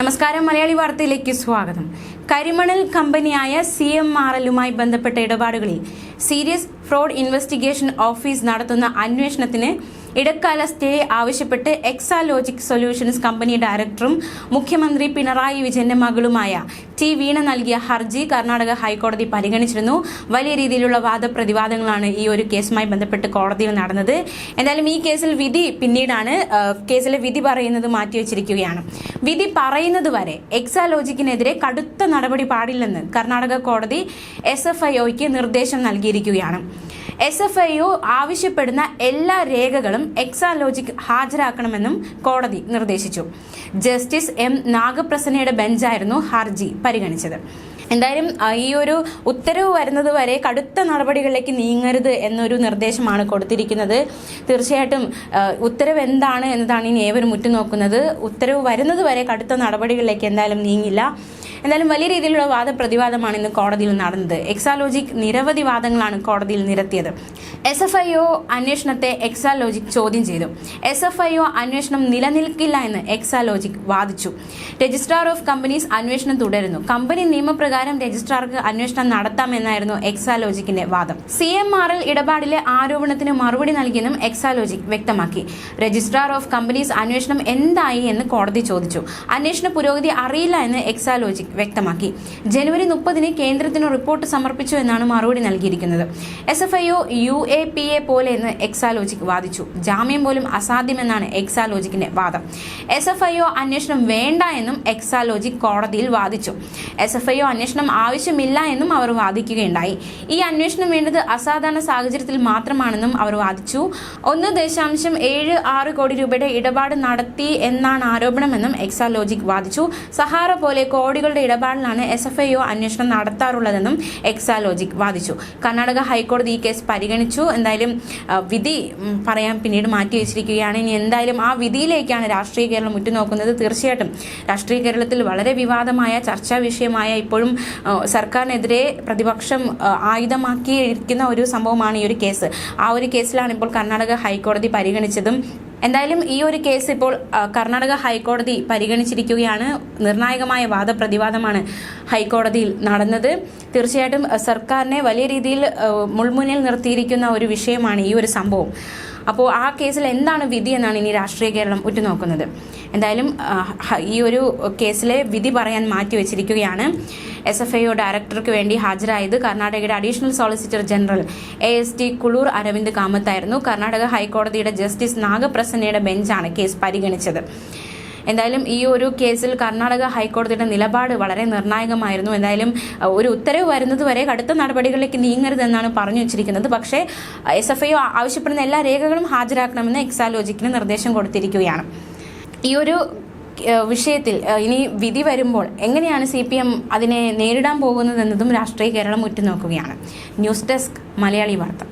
നമസ്കാരം. മലയാളി വാർത്തയിലേക്ക് സ്വാഗതം. കരിമണൽ കമ്പനിയായ സി എം ആർ എല്ലുമായി ബന്ധപ്പെട്ട ഇടപാടുകളിൽ സീരിയസ് ഫ്രോഡ് ഇൻവെസ്റ്റിഗേഷൻ ഓഫീസ് നടത്തുന്ന അന്വേഷണത്തിന് ഇടക്കാല സ്റ്റേ ആവശ്യപ്പെട്ട് എക്സാലോജിക് സൊല്യൂഷൻസ് കമ്പനി ഡയറക്ടറും മുഖ്യമന്ത്രി പിണറായി വിജയന്റെ മകളുമായ ടി വീണ നൽകിയ ഹർജി കർണാടക ഹൈക്കോടതി പരിഗണിച്ചിരുന്നു. വലിയ രീതിയിലുള്ള വാദപ്രതിവാദങ്ങളാണ് ഈ ഒരു കേസുമായി ബന്ധപ്പെട്ട് കോടതിയിൽ നടന്നത്. എന്തായാലും ഈ കേസിൽ വിധി പിന്നീടാണ് കേസിലെ വിധി പറയുന്നത് മാറ്റിവെച്ചിരിക്കുകയാണ് വിധി പറയുന്നത് വരെ എക്സാലോജിക്കിനെതിരെ കടുത്ത നടപടി പാടില്ലെന്ന് കർണാടക കോടതി എസ് എഫ് ഐ നിർദ്ദേശം നൽകിയിരിക്കുകയാണ്. എസ് എഫ് ഐ ഒ ആവശ്യപ്പെടുന്ന എല്ലാ രേഖകളും എക്സാ ലോജിക് ഹാജരാക്കണമെന്നും കോടതി നിർദ്ദേശിച്ചു. ജസ്റ്റിസ് എം നാഗപ്രസന്നയുടെ ബെഞ്ചായിരുന്നു ഹർജി പരിഗണിച്ചത്. എന്തായാലും ഈ ഒരു ഉത്തരവ് വരുന്നത് വരെ കടുത്ത നടപടികളിലേക്ക് നീങ്ങരുത് എന്നൊരു നിർദ്ദേശമാണ് കൊടുത്തിരിക്കുന്നത്. തീർച്ചയായിട്ടും ഉത്തരവ് എന്താണ് എന്നതാണ് ഇനി ഏവരും ഉറ്റുനോക്കുന്നത്. ഉത്തരവ് വരുന്നത് വരെ കടുത്ത നടപടികളിലേക്ക് എന്തായാലും നീങ്ങില്ല. എന്തായാലും വലിയ രീതിയിലുള്ള വാദപ്രതിവാദമാണ് ഇന്ന് കോടതിയിൽ നടന്നത്. എക്സാലോജിക് നിരവധി വാദങ്ങളാണ് കോടതിയിൽ നിരത്തിയത്. എസ് എഫ് ഐ ഒ അന്വേഷണത്തെ എക്സാലോജിക് ചോദ്യം ചെയ്തു. എസ് എഫ് ഐ ഒ അന്വേഷണം നിലനിൽക്കില്ല എന്ന് എക്സാലോജിക് വാദിച്ചു. രജിസ്ട്രാർ ഓഫ് കമ്പനീസ് അന്വേഷണം തുടരുന്നു. കമ്പനി നിയമപ്രകാരം രജിസ്ട്രാർക്ക് അന്വേഷണം നടത്താമെന്നായിരുന്നു എക്സാലോജിക്കിന്റെ വാദം. സി എം ആർ എൽ ഇടപാടിലെ ആരോപണത്തിന് മറുപടി നൽകിയെന്നും എക്സാലോജിക് വ്യക്തമാക്കി. രജിസ്ട്രാർ ഓഫ് കമ്പനീസ് അന്വേഷണം എന്തായി എന്ന് കോടതി ചോദിച്ചു. അന്വേഷണ പുരോഗതി അറിയില്ല എന്ന് എക്സാലോജിക് വ്യക്തമാക്കി. ജനുവരി മുപ്പതിന് കേന്ദ്രത്തിന് റിപ്പോർട്ട് സമർപ്പിച്ചു എന്നാണ് മറുപടി നൽകിയിരിക്കുന്നത്. S F I O U A P A പോലെ എന്ന് എക്സാലോജിക് വാദിച്ചു. ജാമ്യം പോലും അസാധ്യമെന്നാണ് എക്സാലോജിക്കിന്റെ വാദം. എസ് എഫ് ഐ ഒ അന്വേഷണം വേണ്ട എന്നും എക്സാലോജിക് കോടതിയിൽ വാദിച്ചു. എസ് എഫ് ഐ ഒ അന്വേഷണം ആവശ്യമില്ല എന്നും അവർ വാദിക്കുകയുണ്ടായി. ഈ അന്വേഷണം വേണ്ടത് അസാധാരണ സാഹചര്യത്തിൽ മാത്രമാണെന്നും അവർ വാദിച്ചു. ഒന്ന് ദശാംശം ഏഴ് ആറ് കോടി രൂപയുടെ ഇടപാട് നടത്തി എന്നാണ് ആരോപണമെന്നും എക്സാലോജിക് വാദിച്ചു. സഹാറ പോലെ കോടികളുടെ ഇടപാടിലാണ് എസ് എഫ് ഐ ഒ അന്വേഷണം നടത്താറുള്ളതെന്നും എക്സാലോജിക് വാദിച്ചു. കർണാടക ഹൈക്കോടതി ഈ കേസ് പരിഗണിച്ചു. എന്തായാലും വിധി പറയാൻ പിന്നീട് മാറ്റി വെച്ചിരിക്കുകയാണ്. ഇനി എന്തായാലും ആ വിധിയിലേക്കാണ് രാഷ്ട്രീയ കേരളം ഉറ്റുനോക്കുന്നത്. തീർച്ചയായിട്ടും രാഷ്ട്രീയ കേരളത്തിൽ വളരെ വിവാദമായ ചർച്ചാ വിഷയമായ ഇപ്പോഴും സർക്കാരിനെതിരെ പ്രതിപക്ഷം ആയുധമാക്കിയിരിക്കുന്ന ഒരു സംഭവമാണ് ഈ ഒരു കേസ്. ആ ഒരു കേസിലാണ് ഇപ്പോൾ കർണാടക ഹൈക്കോടതി പരിഗണിച്ചതും എന്തായാലും ഈ ഒരു കേസ് ഇപ്പോൾ കർണാടക ഹൈക്കോടതി പരിഗണിച്ചിരിക്കുകയാണ്. നിർണായകമായ വാദപ്രതിവാദമാണ് ഹൈക്കോടതിയിൽ നടന്നത്. തീർച്ചയായിട്ടും സർക്കാരിനെ വലിയ രീതിയിൽ മുൾമുന്നിൽ നിർത്തിയിരിക്കുന്ന ഒരു വിഷയമാണ് ഈ ഒരു സംഭവം. അപ്പോൾ ആ കേസിൽ എന്താണ് വിധി എന്നാണ് ഇനി രാഷ്ട്രീയ കേരളം ഉറ്റുനോക്കുന്നത്. എന്തായാലും ഈ ഒരു കേസിലെ വിധി പറയാൻ മാറ്റിവെച്ചിരിക്കുകയാണ് എസ് എഫ് ഐ ഒ ഡയറക്ടർക്ക് വേണ്ടി ഹാജരായത് കർണാടകയുടെ additional solicitor general A S T Kulur Aravind കാമത്തായിരുന്നു Karnataka ഹൈക്കോടതിയുടെ ജസ്റ്റിസ് നാഗപ്രസന്നയുടെ ബെഞ്ചാണ് കേസ് പരിഗണിച്ചത്. എന്തായാലും ഈ ഒരു കേസിൽ കർണാടക ഹൈക്കോടതിയുടെ നിലപാട് വളരെ നിർണായകമായിരുന്നു. എന്തായാലും ഒരു ഉത്തരവ് വരുന്നത് വരെ കടുത്ത നടപടികളിലേക്ക് നീങ്ങരുതെന്നാണ് പറഞ്ഞു വെച്ചിരിക്കുന്നത്. പക്ഷേ എസ് എഫ് ഐ ആവശ്യപ്പെടുന്ന എല്ലാ രേഖകളും ഹാജരാക്കണമെന്ന് എക്സാലോജിക്കിന് നിർദ്ദേശം കൊടുത്തിരിക്കുകയാണ്. ഈ ഒരു വിഷയത്തിൽ ഇനി വിധി വരുമ്പോൾ എങ്ങനെയാണ് സി പി എം അതിനെ നേരിടാൻ പോകുന്നതെന്നതും രാഷ്ട്രീയ കേരളം ഉറ്റുനോക്കുകയാണ്. ന്യൂസ് ഡെസ്ക് മലയാളി വാർത്ത.